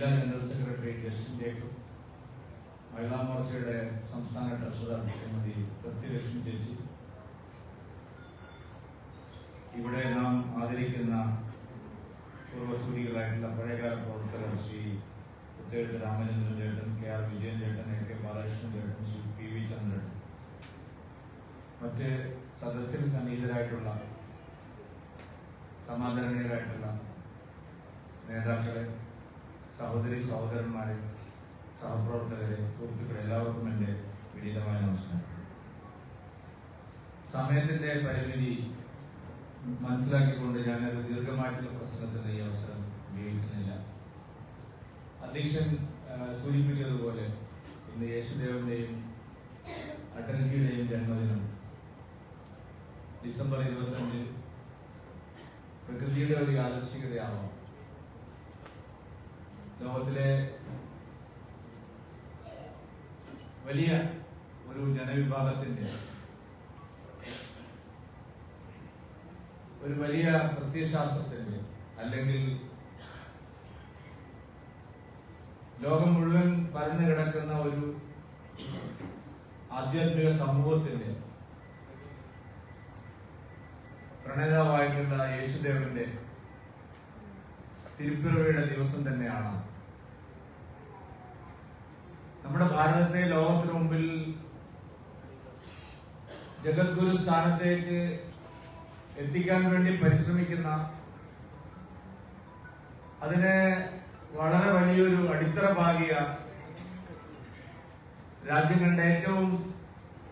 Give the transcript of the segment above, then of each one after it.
ജില്ലാ general secretary Justin Jacob Mahila മോർച്ചയുടെ സംസ്ഥാന ട്രഷറർ ശ്രീമതി സത്യലക്ഷ്മി ചേച്ചി. ഇവിടെ നാം ആദരിക്കുന്ന പൂർവസൂരികളായിട്ടുള്ള പഴയകാല പ്രവർത്തകർ ശ്രീ പുത്തേഴ് രാമചന്ദ്രൻ ചേട്ടൻ കെ ആർ വിജയൻ ചേട്ടൻ എ കെ ബാലകൃഷ്ണൻ ചേട്ടൻ ശ്രീ പി വി ചന്ദ്രൻ. മറ്റ് സദസ്സിൽ സന്നിഹിതരായിട്ടുള്ള സമാദരണീയരായിട്ടുള്ള നേതാക്കളെ സഹോദരി സഹോദരന്മാരെ സഹപ്രവർത്തകരെ സുഹൃത്തുക്കളെ എല്ലാവർക്കും എന്റെ വിനീതമായ നമസ്കാരം. സമയത്തിന്റെ പരിമിതി മനസ്സിലാക്കിക്കൊണ്ട് ഞാനൊരു ദീർഘമായിട്ടുള്ള പ്രസംഗത്തിന് ഈ അവസരം ഉപയോഗിക്കുന്നില്ല. അധ്യക്ഷൻ സൂചിപ്പിച്ചതുപോലെ ഇന്ന് യേശുദേവന്റെയും അടൽജിയുടെയും ജന്മദിനം ഡിസംബർ ഇരുപത്തഞ്ച് പ്രകൃതിയുടെ ഒരു യാദൃശ്ചികതയാവാം. ലോകത്തിലെ വലിയ ഒരു ജനവിഭാഗത്തിന്റെ ഒരു വലിയ പ്രത്യയശാസ്ത്രത്തിന്റെ അല്ലെങ്കിൽ ലോകം മുഴുവൻ പരന്നു കിടക്കുന്ന ഒരു ആധ്യാത്മിക സമൂഹത്തിന്റെ പ്രണേതാവായിട്ടുള്ള യേശുദേവന്റെ തിരുപ്പിറവിയുടെ ദിവസം തന്നെയാണ് നമ്മുടെ ഭാരതത്തെ ലോകത്തിന് മുമ്പിൽ ജഗദ്ഗുരു സ്ഥാനത്തേക്ക് എത്തിക്കാൻ വേണ്ടി പരിശ്രമിക്കുന്ന അതിന് വളരെ വലിയൊരു അടിത്തറ പാകിയ രാജ്യം കണ്ട ഏറ്റവും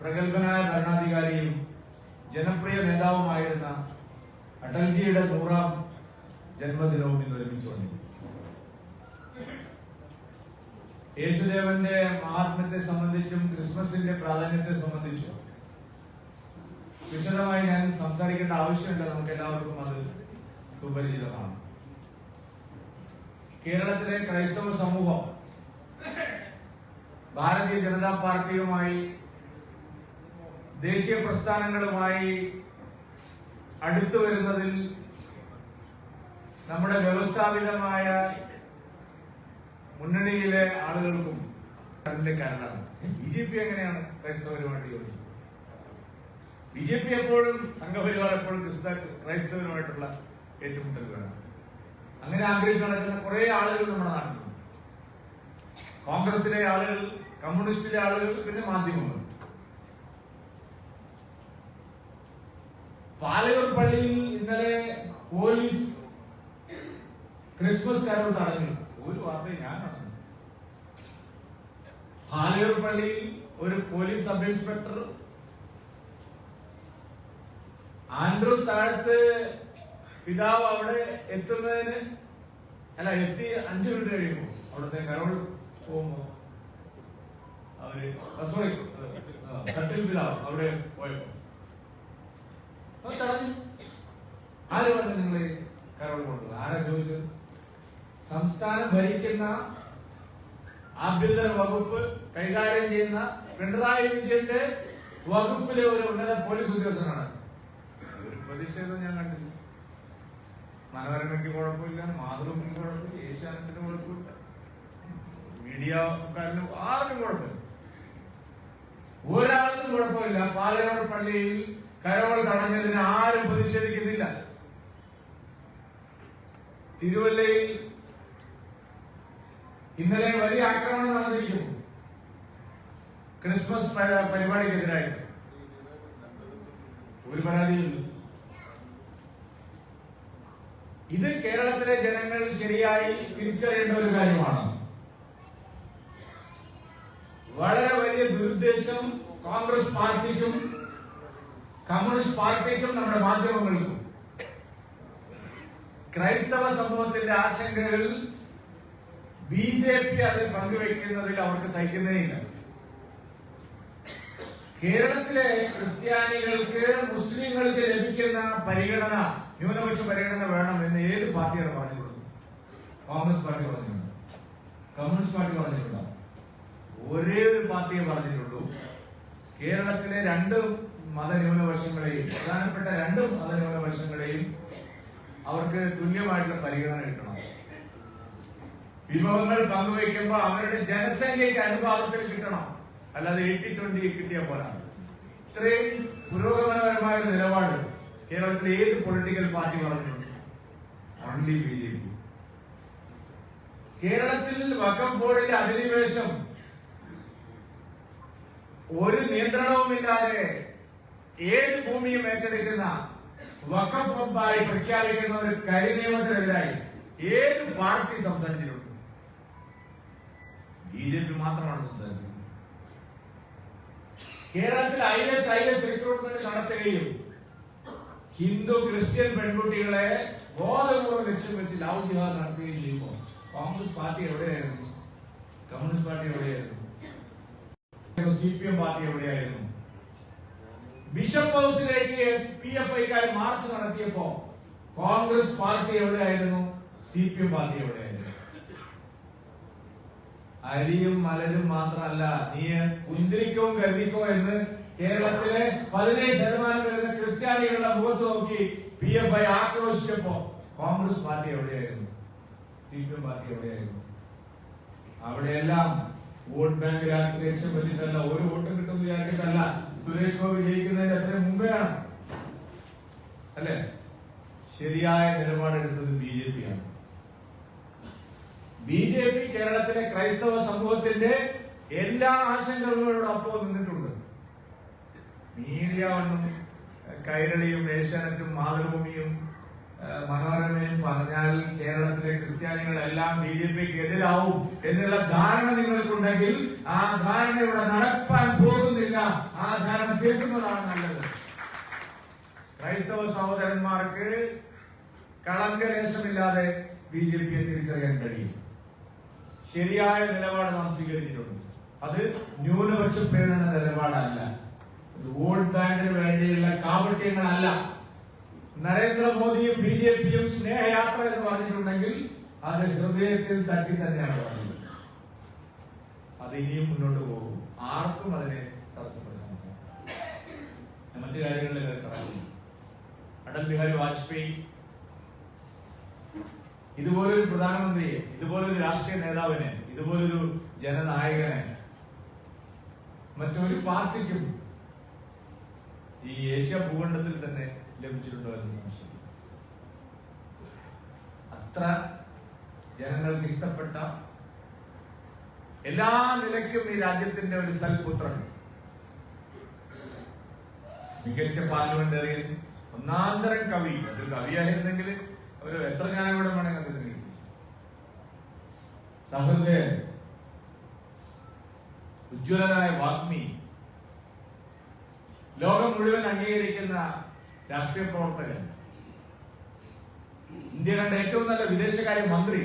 പ്രഗത്ഭനായ ഭരണാധികാരിയും ജനപ്രിയ നേതാവുമായിരുന്ന അടൽജിയുടെ നൂറാം ജന്മദിനവും ഇന്ന് ഒരുമിച്ച് വന്നു യേശുദേവന്റെ മഹാത്മ്യത്തെ സംബന്ധിച്ചും ക്രിസ്മസിന്റെ പ്രാധാന്യത്തെ സംബന്ധിച്ചും വിശദമായി ഞാൻ സംസാരിക്കേണ്ട ആവശ്യമില്ല. നമുക്ക് എല്ലാവർക്കും അത് സുപരിചിതമാണ്. കേരളത്തിലെ ക്രൈസ്തവ സമൂഹം ഭാരതീയ ജനതാ പാർട്ടിയുമായി ദേശീയ പ്രസ്ഥാനങ്ങളുമായി അടുത്തു വരുന്നതിൽ നമ്മുടെ വ്യവസ്ഥാപിതമായ മുന്നണിയിലെ ആളുകൾക്കും അതിന്റെ കാരണമാണ് ബി ജെ പി എങ്ങനെയാണ് ക്രൈസ്തവരുമായിട്ട് യോജിക്കുന്നത്? ബി ജെ പി എപ്പോഴും സംഘപരിവാർ എപ്പോഴും ക്രിസ്ത ക്രൈസ്തവരുമായിട്ടുള്ള ഏറ്റുമുട്ടലുകളാണ്. അങ്ങനെ ആഗ്രഹിച്ച് നടക്കുന്ന കുറെ ആളുകൾ നമ്മുടെ നാട്ടിലുണ്ട്. കോൺഗ്രസിലെ ആളുകൾ കമ്മ്യൂണിസ്റ്റിലെ ആളുകൾ പിന്നെ മാധ്യമങ്ങൾ. പാലയൂർ പള്ളിയിൽ ഇന്നലെ പോലീസ് ക്രിസ്മസ് കരോൾ തടഞ്ഞു. ഒരു വാർത്ത ഞാൻ ഹാലൂർ പള്ളിയിൽ ഒരു പോലീസ് സബ് ഇൻസ്പെക്ടർ ആൻഡ്രൂസ് താഴത്ത് പിതാവ് അവിടെ എത്തുന്നതിന് അല്ല എത്തി അഞ്ചു മിനിറ്റ് കഴിയുമ്പോ അവിടുത്തെ കരോൾ പോകുമ്പോ അവർ സോറി കട്ടിൽ പിതാവ് അവിടെ പോയപ്പോ. തടഞ്ഞു. ആര് പറഞ്ഞു നിങ്ങൾ കരോൾ കൊണ്ടുപോകും ആരാ ചോദിച്ചത്? സംസ്ഥാനം ഭരിക്കുന്ന ആഭ്യന്തര വകുപ്പ് കൈകാര്യം ചെയ്യുന്ന പിണറായി വിജയന്റെ വകുപ്പിലെ ഒരു ഉന്നത പോലീസ് ഉദ്യോഗസ്ഥനാണ്. ഒരു പ്രതിഷേധം ഞാൻ കണ്ടില്ല മനോരമയ്ക്ക് കുഴപ്പമില്ല മാതൃഭൂമിക്ക് കുഴപ്പമില്ല ഏഷ്യാനെറ്റിന് കുഴപ്പമില്ല. മീഡിയക്കാരന് ആർക്കും കുഴപ്പമില്ല. ഒരാൾക്കും കുഴപ്പമില്ല. പാലക്കാട് പള്ളിയിൽ കരോൾ തടഞ്ഞതിന് ആരും പ്രതിഷേധിക്കുന്നില്ല. തിരുവല്ലയിൽ ഇന്നലെ വലിയ ആക്രമണം നടന്നിരിക്കുന്നു. ക്രിസ്മസ് പരിപാടിക്കെതിരായിട്ട്. ഒരു പരാതിയില്ല ഇത് കേരളത്തിലെ ജനങ്ങൾ ശരിയായി തിരിച്ചറിയേണ്ട ഒരു കാര്യമാണ്. വളരെ വലിയ ദുരുദ്ദേശം കോൺഗ്രസ് പാർട്ടിക്കും കമ്മ്യൂണിസ്റ്റ് പാർട്ടിക്കും നമ്മുടെ മാധ്യമങ്ങൾക്കും. ക്രൈസ്തവ സമൂഹത്തിന്റെ ആശങ്കകൾ ബി ജെ പി അതിൽ പങ്കുവെക്കുന്നതിൽ അവർക്ക് സഹിക്കുന്നേയില്ല. കേരളത്തിലെ ക്രിസ്ത്യാനികൾക്ക് മുസ്ലിങ്ങൾക്ക് ലഭിക്കുന്ന പരിഗണന ന്യൂനപക്ഷ പരിഗണന വേണം എന്ന് ഏത് പാർട്ടിയാണ് പറഞ്ഞിട്ടുള്ളത്? കോൺഗ്രസ് പാർട്ടി പറഞ്ഞിട്ടുണ്ട്? കമ്മ്യൂണിസ്റ്റ് പാർട്ടി പറഞ്ഞിട്ടുണ്ടോ? ഒരേ ഒരു പാർട്ടിയെ പറഞ്ഞിട്ടുള്ളൂ. കേരളത്തിലെ രണ്ട് മത ന്യൂനപക്ഷങ്ങളെയും പ്രധാനപ്പെട്ട രണ്ട് മത ന്യൂനപക്ഷങ്ങളെയും അവർക്ക് തുല്യമായിട്ടുള്ള പരിഗണന കിട്ടണം. വിഭവങ്ങൾ പങ്കുവയ്ക്കുമ്പോൾ അവരുടെ ജനസംഖ്യയ്ക്ക് അനുപാതത്തിൽ കിട്ടണം. അല്ലാതെ എയ്റ്റി ട്വന്റി കിട്ടിയ പോലാണ് ഇത്രയും പുരോഗമനപരമായ ഒരു നിലപാട് കേരളത്തിലെ ഏത് പൊളിറ്റിക്കൽ പാർട്ടി പറഞ്ഞിട്ടുണ്ട് ഓൺലി ബി ജെ പി കേരളത്തിൽ വക്കം ബോർഡിന്റെ അധിനിവേശം ഒരു നിയന്ത്രണവുമില്ലാതെ ഏത് ഭൂമിയും ഏറ്റെടുക്കുന്ന വഖഫ് പമ്പായി പ്രഖ്യാപിക്കുന്ന ഒരു കരിനിയമത്തിനെതിരായി ഏത് പാർട്ടി സംസാരിച്ചിട്ടുണ്ട്? ബി ജെ പി മാത്രമാണ് സംസാരിക്കുന്നത്. കേരളത്തിൽ I S I S recruitment നടത്തുകയും ഹിന്ദു ക്രിസ്ത്യൻ പെൺകുട്ടികളെ ബോധപൂർവം ലക്ഷ്യം വെച്ച് ലവ് ജിഹാദ് നടത്തുകയും ചെയ്യുമ്പോൾ കോൺഗ്രസ് പാർട്ടി എവിടെയായിരുന്നു? കമ്മ്യൂണിസ്റ്റ് പാർട്ടി എവിടെയായിരുന്നു? സി പി എം പാർട്ടി എവിടെയായിരുന്നു? ബിഷപ്പ് ഹൗസിലേക്ക് പി എഫ് ഐക്കാർ മാർച്ച് നടത്തിയപ്പോ കോൺഗ്രസ് പാർട്ടി എവിടെയായിരുന്നു? സി പി എം പാർട്ടി എവിടെയായിരുന്നു? അരിയും മലരും മാത്രമല്ല നീ കുന്തിരിക്കോ കരുതിക്കോ എന്ന് കേരളത്തിലെ പതിനേഴ് ശതമാനം വരുന്ന ക്രിസ്ത്യാനികളുടെ മുഖത്ത് നോക്കി പി എഫ് ഐ ആക്രോശിച്ചപ്പോ കോൺഗ്രസ് പാർട്ടി എവിടെയായിരുന്നു? സി പി എം പാർട്ടി എവിടെയായിരുന്നു? അവിടെയെല്ലാം വോട്ട് ബാങ്ക് ലക്ഷ്യം പറ്റിയിട്ടല്ല ഒരു വോട്ടും കിട്ടും വിചാരിച്ചിട്ടല്ല സുരേഷ് ഗോപി ജയിക്കുന്നതിന് എത്ര മുമ്പെയാണ് അല്ലെ? ശരിയായ നിലപാടെടുത്തത് ബി ജെ പി ആണ്. ബി ജെ പി കേരളത്തിലെ ക്രൈസ്തവ സമൂഹത്തിന്റെ എല്ലാ ആശങ്കകളോടൊപ്പം നിന്നിട്ടുണ്ട്. മീഡിയ ഒന്നും കൈരളിയും ഏഷ്യാനെറ്റും മാതൃഭൂമിയും മനോരമയും പറഞ്ഞാൽ കേരളത്തിലെ ക്രിസ്ത്യാനികളെല്ലാം ബി ജെ പിക്ക് എതിരാവും എന്നുള്ള ധാരണ നിങ്ങൾക്കുണ്ടെങ്കിൽ ആ ധാരണ ഇവിടെ നടപ്പാൻ പോകുന്നില്ല. ആ ധാരണ തീർക്കുന്നതാണ് നല്ലത്. ക്രൈസ്തവ സഹോദരന്മാർക്ക് കളങ്കലേശമില്ലാതെ ബി ജെ പിയെ തിരിച്ചറിയാൻ കഴിയും. ശരിയായ നിലപാട് നാം സ്വീകരിച്ചിട്ടുണ്ട്. അത് ന്യൂനപക്ഷ പ്രീണന നിലപാടല്ല. വോട്ട് ബാങ്കിന് വേണ്ടിയുള്ള കാപട്യങ്ങളല്ല. നരേന്ദ്രമോദിയും ബി ജെ പിയും സ്നേഹയാത്ര എന്ന് പറഞ്ഞിട്ടുണ്ടെങ്കിൽ അത് ഹൃദയത്തിൽ തട്ടി തന്നെയാണ് പറഞ്ഞത്. അത് ഇനിയും മുന്നോട്ട് പോകും. ആർക്കും അതിനെ തടസ്സപ്പെടുത്താൻ മറ്റു കടക്കുന്നു. അടൽ ബിഹാരി വാജ്പേയി ഇതുപോലൊരു പ്രധാനമന്ത്രിയെ ഇതുപോലൊരു രാഷ്ട്രീയ നേതാവിനെ ഇതുപോലൊരു ജനനായകനെ മറ്റൊരു പാർട്ടിക്കും ഈ ഏഷ്യ ഭൂഖണ്ഡത്തിൽ തന്നെ ലഭിച്ചിട്ടുണ്ടോ എന്ന് സംശയം അത്ര ജനങ്ങൾക്ക് ഇഷ്ടപ്പെട്ട എല്ലാ നിലയ്ക്കും ഈ രാജ്യത്തിന്റെ ഒരു സൽപുത്രൻ. മികച്ച പാർലമെന്ററിയൻ ഒന്നാന്തരം കവി. ഒരു കവിയായിരുന്നെങ്കിൽ ഒരു എത്ര കാലം കൂടെ വേണമെങ്കിൽ ഉജ്ജ്വലനായ വാഗ്മി ലോകം മുഴുവൻ അംഗീകരിക്കുന്ന രാഷ്ട്രീയ പ്രവർത്തകൻ ഇന്ത്യ കണ്ട ഏറ്റവും നല്ല വിദേശകാര്യ മന്ത്രി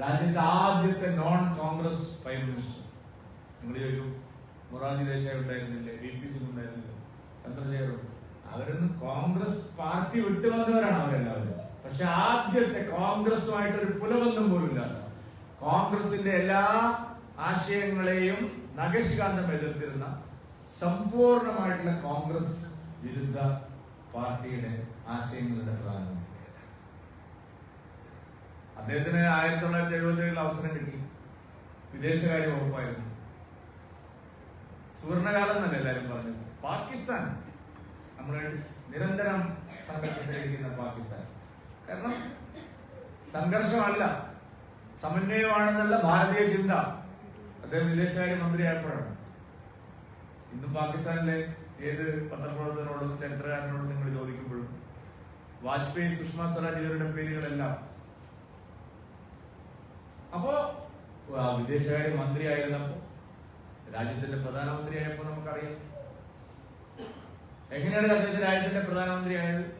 രാജ്യത്തെ ആദ്യത്തെ നോൺ കോൺഗ്രസ് പ്രൈം മിനിസ്റ്റർ നിങ്ങൾ ചോദിക്കും മൊറാർജി ദേശായി ഉണ്ടായിരുന്നില്ലേ? വി പി സിംഗ് ഉണ്ടായിരുന്നില്ലേ? ചന്ദ്രശേഖർ കോൺഗ്രസ് പാർട്ടി വിട്ടു വന്നവരാണ് അവരെല്ലാവരും. പക്ഷെ ആദ്യത്തെ കോൺഗ്രസുമായിട്ട് ഒരു പുലബന്ധം പോലും ഇല്ലാത്ത കോൺഗ്രസിന്റെ എല്ലാ ആശയങ്ങളെയും നഖശികാന്തം എതിർത്തിരുന്ന സമ്പൂർണമായിട്ടുള്ള കോൺഗ്രസ് വിരുദ്ധ പാർട്ടിയുടെ ആശയങ്ങളുടെ പ്രധാനമന്ത്രി അദ്ദേഹത്തിന് ആയിരത്തി തൊള്ളായിരത്തി എഴുപത്തി അവസരം കിട്ടി. വിദേശകാര്യ വകുപ്പായിരുന്നു. സുവർണകാലം എന്നല്ല എല്ലാവരും പറഞ്ഞു പാകിസ്ഥാൻ. നമ്മൾ നിരന്തരം സംഘർഷത്തിലിരിക്കുന്ന പാകിസ്ഥാൻ. കാരണം സംഘർഷമല്ല സമന്വയമാണെന്നുള്ള ഭാരതീയ ചിന്ത. അദ്ദേഹം വിദേശകാര്യ മന്ത്രിയായപ്പോഴാണ്. ഇന്ന് പാകിസ്ഥാനിലെ ഏത് പത്രപ്രവർത്തകരോടും ചരിത്രകാരനോടും നിങ്ങൾ ചോദിക്കുമ്പോഴും വാജ്പേയി സുഷമ സ്വരാജ് ഇവരുടെ പേരുകളെല്ലാം. അപ്പോ വിദേശകാര്യ മന്ത്രിയായിരുന്നപ്പോ രാജ്യത്തിന്റെ പ്രധാനമന്ത്രിയായപ്പോ നമുക്കറിയാം. എങ്ങനെയാണ് അദ്ദേഹത്തെ രാജ്യത്തിന്റെ പ്രധാനമന്ത്രിയായത്?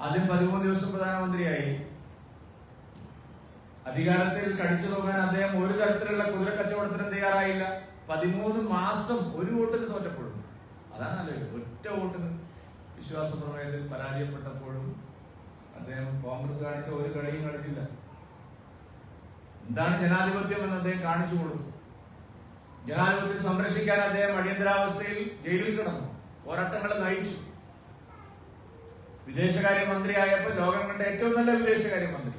ആദ്യം പതിമൂന്ന് ദിവസം പ്രധാനമന്ത്രിയായി. അധികാരത്തിൽ കടിച്ചു നോക്കാൻ അദ്ദേഹം ഒരു തരത്തിലുള്ള കുതിര കച്ചവടത്തിന് തയ്യാറായില്ല. പതിമൂന്ന് മാസം ഒരു വോട്ടിന് തോറ്റപ്പോഴും. അതാണ് അതാണല്ലോ ഒറ്റ വോട്ടിന് വിശ്വാസ പ്രമേയത്തിൽ പരാജയപ്പെട്ടപ്പോഴും അദ്ദേഹം കോൺഗ്രസ് കാണിച്ച ഒരു കളിയും കളിച്ചില്ല എന്താണ് ജനാധിപത്യം എന്ന് അദ്ദേഹം കാണിച്ചു കൊടുത്തു? ജനാധിപത്യം സംരക്ഷിക്കാൻ അദ്ദേഹം അടിയന്തരാവസ്ഥയിൽ ജയിലിൽ കിടന്നു. പോരാട്ടങ്ങൾ നയിച്ചു. വിദേശകാര്യ മന്ത്രിയായപ്പോൾ ലോകം കണ്ട ഏറ്റവും നല്ല വിദേശകാര്യ മന്ത്രി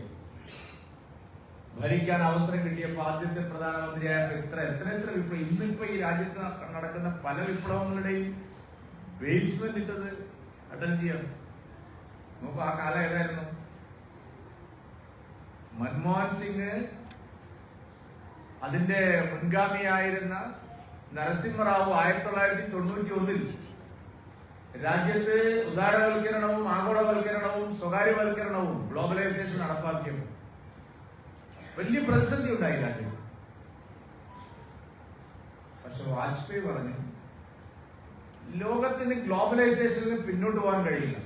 ഭരിക്കാൻ അവസരം കിട്ടിയപ്പോൾ ആദ്യത്തെ പ്രധാനമന്ത്രിയായപ്പോൾ ഇത്ര എത്ര എത്ര വിപ്ലവം. ഇന്നിപ്പോ ഈ രാജ്യത്ത് നടക്കുന്ന പല വിപ്ലവങ്ങളുടെയും ബേസ്മെന്റ് ഇട്ടത് അടൽജിയാണ്. നോക്കൂ ആ കാലം ഏതായിരുന്നു? മൻമോഹൻ സിംഗ് അതിന്റെ മുൻഗാമിയായിരുന്ന നരസിംഹറാവു ആയിരത്തി തൊള്ളായിരത്തി തൊണ്ണൂറ്റി ഒന്നിൽ രാജ്യത്ത് ഉദാരവൽക്കരണവും ആഗോളവൽക്കരണവും സ്വകാര്യവൽക്കരണവും ഗ്ലോബലൈസേഷൻ നടപ്പാക്കിയപ്പോൾ വലിയ പ്രതിസന്ധി ഉണ്ടായി രാജ്യത്ത്. പക്ഷെ വാജ്പേയി പറഞ്ഞു ലോകത്തിന് ഗ്ലോബലൈസേഷനിൽ പിന്നോട്ട് പോകാൻ കഴിയില്ല.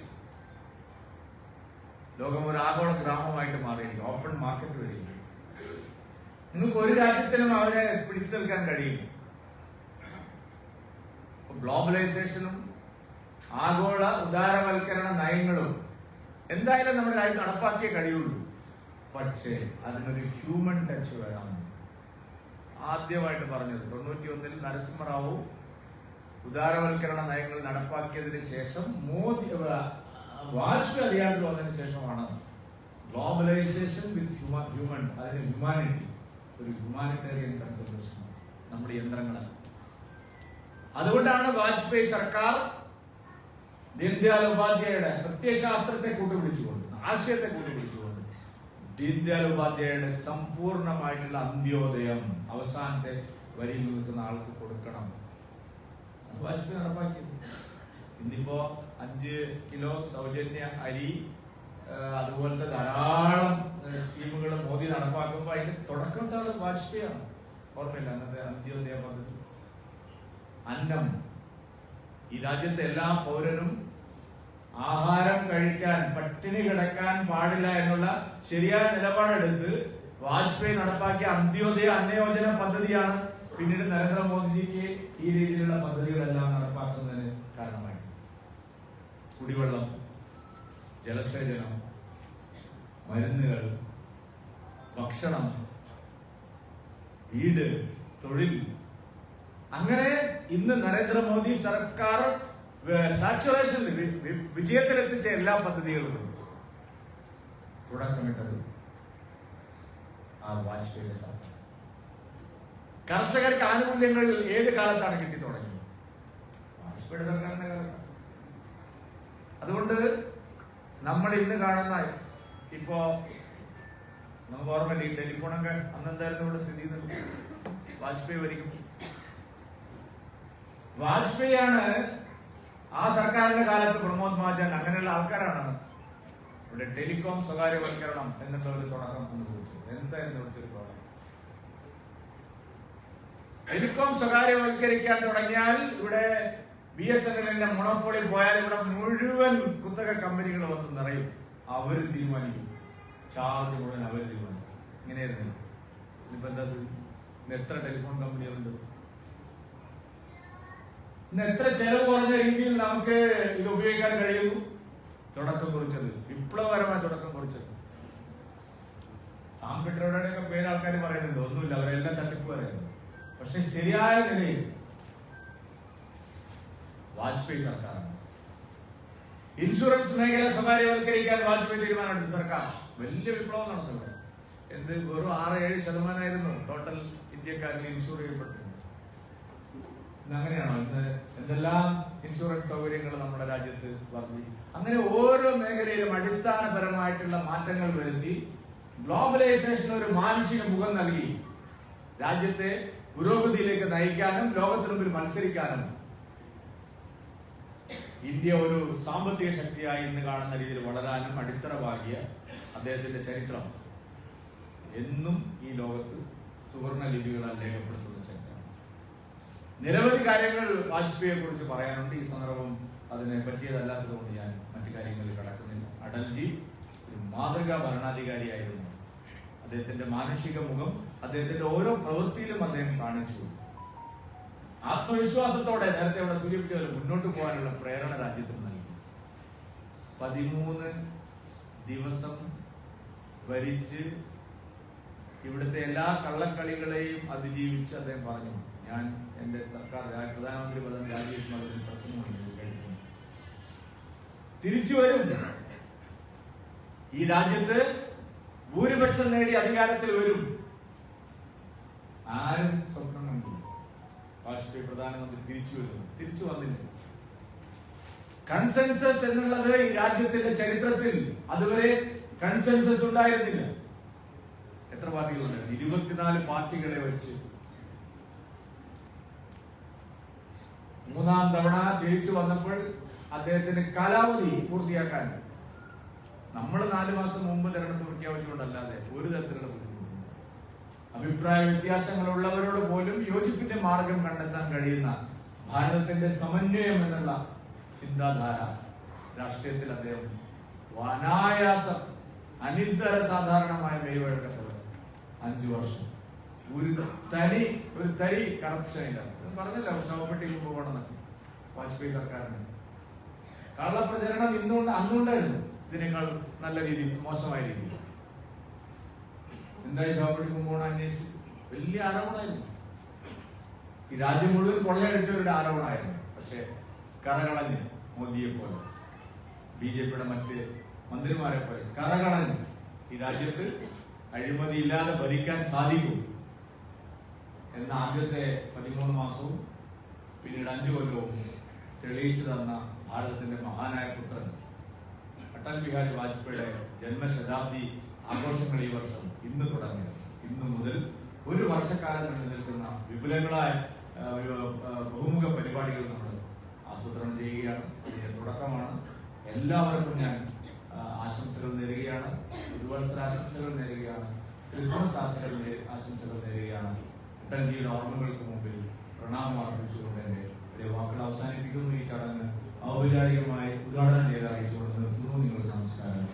ലോകം ഒരു ആഗോള ഗ്രാമമായിട്ട് മാറിയിരിക്കും ഓപ്പൺ മാർക്കറ്റ് വരില്ല നിങ്ങൾക്ക് ഒരു രാജ്യത്തിനും അവരെ പിടിച്ചു നിൽക്കാൻ കഴിയില്ല. ഗ്ലോബലൈസേഷനും ആഗോള ഉദാരവൽക്കരണ നയങ്ങളും എന്തായാലും നമ്മുടെ രാജ്യം നടപ്പാക്കിയേ കഴിയുള്ളൂ. പക്ഷേ അതിനൊരു ഹ്യൂമൻ ടച്ച് വരാം ആദ്യമായിട്ട് പറഞ്ഞത് തൊണ്ണൂറ്റി ഒന്നിൽ നരസിംഹറാവു ഉദാരവൽക്കരണ നയങ്ങൾ നടപ്പാക്കിയതിന് ശേഷം മോദി വാജ്പേയി അധികാരത്തിൽ വന്നതിന് ശേഷമാണ് ഗ്ലോബലൈസേഷൻ വിത്ത് ഹ്യൂമൻ ഹ്യൂമൻ അതിന് ഹ്യൂമാനിറ്റി ഒരു ഹ്യൂമാനിറ്റേറിയൻ കൺസൾട്ടേഷൻ നമ്മുടെ യന്ത്രങ്ങൾ അതുകൊണ്ടാണ് വാജ്പേയി സർക്കാർ ദീൻദയാൽ ഉപാധ്യായയുടെ പ്രത്യയശാസ്ത്രത്തെ കൂട്ടുപിടിച്ചുകൊണ്ട് ആശയത്തെ കൂട്ടുപിടിച്ചുകൊണ്ട് ദീൻദയാൽ ഉപാധ്യായയുടെ സമ്പൂർണമായിട്ടുള്ള അന്ത്യോദയം അവസാനത്തെ വരിയിൽ നിൽക്കുന്ന ആൾക്ക് കൊടുക്കണം. വാജ്പേയി നടപ്പാക്കിയത്. ഇന്നിപ്പോ അഞ്ച് കിലോ സൗജന്യ അരി അതുപോലത്തെ ധാരാളം സ്കീമുകൾ മോദി നടപ്പാക്കുമ്പോൾ അതിന്റെ തുടക്കം വാജ്പേയിയാണ് ഓർമ്മയില്ല അന്നത്തെ അന്ത്യോദയ പദ്ധതി. അന്നം ഈ രാജ്യത്തെ എല്ലാ പൗരനും ആഹാരം കഴിക്കാൻ പട്ടിണി കിടക്കാൻ പാടില്ല എന്നുള്ള ശരിയായ നിലപാടെടുത്ത് വാജ്പേയി നടപ്പാക്കിയ അന്ത്യോദയ അന്നയോജന പദ്ധതിയാണ് പിന്നീട് നരേന്ദ്രമോദിജിക്ക് ഈ രീതിയിലുള്ള പദ്ധതികളെല്ലാം നടപ്പാക്കുന്നതിന് കാരണമായി. കുടിവെള്ളം ജലസേചനം മരുന്നുകൾ ഭക്ഷണം വീട് തൊഴിൽ അങ്ങനെ ഇന്ന് നരേന്ദ്രമോദി സർക്കാർ സാച്ചുറേഷൻ വിജയത്തിലെത്തിച്ച എല്ലാ പദ്ധതികളും. തുടക്കമിട്ടത് ആ വാജ്പേയിയുടെ സർക്കാർ. കർഷകർക്ക് ആനുകൂല്യങ്ങൾ ഏത് കാലത്താണ് കിട്ടി തുടങ്ങിയത്? വാജ്പേയിയുടെ സർക്കാരിന്റെ കാലത്താണ്. അതുകൊണ്ട് നമ്മൾ ഇന്ന് കാണുന്ന ഇപ്പോ നമുക്ക് ഓർമ്മയില്ല ഈ ടെലിഫോണൊക്കെ അന്ന് എന്തായിരുന്നു ഇവിടെ സ്ഥിതി വാജ്പേയി വരിക്കും വാജ്പേയിയാണ് ആ സർക്കാരിന്റെ കാലത്ത് പ്രമോദ് മഹാജൻ അങ്ങനെയുള്ള ആൾക്കാരാണ്. ഇവിടെ ടെലികോം സ്വകാര്യവൽക്കരണം എന്നുള്ള ഒരു തുടക്കം അനുഭവിച്ചത് എന്തായിരുന്നു ഇവിടുത്തെ ഒരു തുടക്കം ടെലികോം സ്വകാര്യവൽക്കരിക്കാൻ തുടങ്ങിയാൽ ഇവിടെ ബി എസ് എൻ എല്ലിന്റെ മുണപ്പൊളി പോയാൽ ഇവിടെ മുഴുവൻ കുത്തക കമ്പനികൾ വന്ന് നിറയും. അവർ തീരുമാനിക്കും. ചാർജ് മുഴുവൻ അവർ തീരുമാനിക്കും. ഇങ്ങനെയായിരുന്നു. ഇനിയിപ്പോ എന്താ എത്ര ടെലിഫോൺ കമ്പനികളുണ്ട്? ഇന്ന് എത്ര ചെലവ് കുറഞ്ഞ രീതിയിൽ നമുക്ക് ഇത് ഉപയോഗിക്കാൻ കഴിയുന്നു? തുടക്കം കുറിച്ചത്. വിപ്ലവകരമായ തുടക്കം കുറിച്ചത്. സാം പിട്രോയുടെ ഒക്കെ പേര് ആൾക്കാർ പറയുന്നുണ്ട്. ഒന്നുമില്ല അവരെല്ലാം തട്ടിപ്പ് പറയുന്നു. പക്ഷെ ശരിയായ നിലയിൽ വാജ്പേയി സർക്കാരാണ്. ഇൻഷുറൻസ് മേഖല സ്വകാര്യവൽക്കരിക്കാൻ വാജ്പേയി തീരുമാനമെടുത്തു സർക്കാർ. വലിയ വിപ്ലവം നടന്നു എന്ത് വെറും ആറ് ഏഴ് ശതമാനമായിരുന്നു ടോട്ടൽ ഇന്ത്യക്കാരിൽ ഇൻഷുർ ചെയ്യപ്പെട്ടത്. ഇന്ന് അങ്ങനെയാണോ? ഇന്ന് എന്തെല്ലാം ഇൻഷുറൻസ് സൗകര്യങ്ങൾ നമ്മുടെ രാജ്യത്ത് വർദ്ധിക്കും അങ്ങനെ ഓരോ മേഖലയിലും അടിസ്ഥാനപരമായിട്ടുള്ള മാറ്റങ്ങൾ വരുത്തി ഗ്ലോബലൈസേഷൻ ഒരു മാനുഷിക മുഖം നൽകി. രാജ്യത്തെ പുരോഗതിയിലേക്ക് നയിക്കാനും ലോകത്തിന് മുമ്പിൽ മത്സരിക്കാനും ഇന്ത്യ ഒരു സാമ്പത്തിക ശക്തിയായി ഇന്ന് കാണുന്ന രീതിയിൽ വളരാനും അടിത്തറ പാകിയ അദ്ദേഹത്തിന്റെ ചരിത്രം എന്നും ഈ ലോകത്ത് സുവർണ ലിപികളാൽ രേഖപ്പെടുത്തുന്ന. ചരിത്രം നിരവധി കാര്യങ്ങൾ വാജ്പേയിയെ കുറിച്ച് പറയാനുണ്ട്. ഈ സന്ദർഭം അതിനെ പറ്റിയതല്ലാത്തതുകൊണ്ട് ഞാൻ മറ്റു കാര്യങ്ങളിൽ കടക്കുന്നില്ല. അടൽജി ഒരു മാതൃകാ ഭരണാധികാരിയായിരുന്നു. അദ്ദേഹത്തിന്റെ മാനുഷിക മുഖം അദ്ദേഹത്തിന്റെ ഓരോ പ്രവൃത്തിയിലും അദ്ദേഹം കാണിച്ചു. ആത്മവിശ്വാസത്തോടെ നേരത്തെ അവിടെ സൂചിപ്പിച്ചത് മുന്നോട്ട് പോകാനുള്ള പ്രേരണ രാജ്യത്തിന് നൽകി. പതിമൂന്ന് ദിവസം ഭരിച്ച് ഇവിടുത്തെ എല്ലാ കള്ളക്കളികളെയും അതിജീവിച്ച് അദ്ദേഹം പറഞ്ഞു. ഞാൻ എന്റെ സർക്കാർ പ്രധാനമന്ത്രി പദം രാജിവെക്കുന്ന പ്രശ്നമാണ് തിരിച്ചു വരും ഈ രാജ്യത്ത് ഭൂരിപക്ഷം നേടി അധികാരത്തിൽ വരും. ആരും സ്വപ്നം കണ്ടില്ല. വാജ്പേയി പ്രധാനമന്ത്രി തിരിച്ചു വരുന്നു. തിരിച്ചു വന്നില്ല. കൺസെൻസസ് എന്നുള്ളത് ഈ രാജ്യത്തിന്റെ ചരിത്രത്തിൽ അതുവരെ കൺസെൻസസ് ഉണ്ടായിരുന്നില്ല. എത്ര പാർട്ടികളുണ്ട്? ഇരുപത്തിനാല് പാർട്ടികളെ വെച്ച്. മൂന്നാം തവണ തിരിച്ചു വന്നപ്പോൾ അദ്ദേഹത്തിന്റെ കാലാവധി പൂർത്തിയാക്കാൻ നമ്മൾ നാല് മാസം മുമ്പ് തെരഞ്ഞെടുപ്പ് പ്രഖ്യാപിച്ചുകൊണ്ടല്ലാതെ ഒരു തരത്തിലുള്ള ബുദ്ധിമുട്ടില്ല അഭിപ്രായ വ്യത്യാസങ്ങളുള്ളവരോട് പോലും യോജിപ്പിന്റെ മാർഗം കണ്ടെത്താൻ കഴിയുന്ന ഭാരതത്തിന്റെ സമന്വയം എന്നുള്ള ചിന്താധാര രാഷ്ട്രീയത്തിൽ അദ്ദേഹം അനായാസം അനിസ്തര സാധാരണമായ മെയ്വഴക്കപ്പെട്ടത് അഞ്ചു വർഷം. ഒരു തരി ഒരു തരി കറപ്ഷൻ ഇല്ല. പറഞ്ഞല്ലോ ശവപ്പെട്ടി പോകണമെന്നൊക്കെ. വാജ്പേയി സർക്കാരിന്. കള്ളപ്രചരണം ഇന്നുകൊണ്ട് അന്നുണ്ടായിരുന്നു. ഇതിനേക്കാൾ നല്ല രീതിയിൽ മോശമായ രീതിയിൽ എന്തായി ശവപ്പെട്ടി കുംഭകോണം അന്വേഷിച്ചു? വലിയ ആരോപണമായിരുന്നു. ഈ രാജ്യം മുഴുവൻ കൊള്ളയടിച്ചവരുടെ ആരോപണമായിരുന്നു. പക്ഷെ കറകളഞ്ഞ് മോദിയെ പോലെ ബി ജെ പിയുടെ മറ്റ് മന്ത്രിമാരെ പോലെ കറകളഞ്ഞ് ഈ രാജ്യത്ത് അഴിമതി ഇല്ലാതെ ഭരിക്കാൻ സാധിക്കും എന്ന ആദ്യത്തെ പതിമൂന്ന് മാസവും പിന്നീട് അഞ്ചു കൊല്ലവും തെളിയിച്ചു തന്ന ഭാരതത്തിന്റെ മഹാനായ പുത്രൻ അടൽ ബിഹാരി വാജ്പേയിയുടെ ജന്മശതാബ്ദി ആഘോഷങ്ങൾ ഈ വർഷം ഇന്ന് തുടങ്ങി. ഇന്ന് മുതൽ ഒരു വർഷക്കാലം നിലനിൽക്കുന്ന നിൽക്കുന്ന വിപുലങ്ങളായ ബഹുമുഖ പരിപാടികൾ നമ്മൾ ആസൂത്രണം ചെയ്യുകയാണ്. തുടക്കമാണ്. എല്ലാവർക്കും ഞാൻ ആശംസകൾ നേരുകയാണ്. പുതുവത്സര ആശംസകൾ നേരുകയാണ്. ക്രിസ്മസ് ആശംസകൾ ആശംസകൾ നേരുകയാണ്. അടൽജിയുടെ ഓർമ്മകൾക്ക് മുമ്പിൽ പ്രണാമം അർപ്പിച്ചുകൊണ്ട് എന്റെ വലിയ വാക്കുകൾ അവസാനിപ്പിക്കുന്നു ഈ ചടങ്ങ് ഔപചാരികമായി ഉദ്ഘാടനം ചെയ്ത് അറിയിച്ചുകൊണ്ട് നിർത്തുന്നു. നിങ്ങൾക്ക് നമസ്കാരം.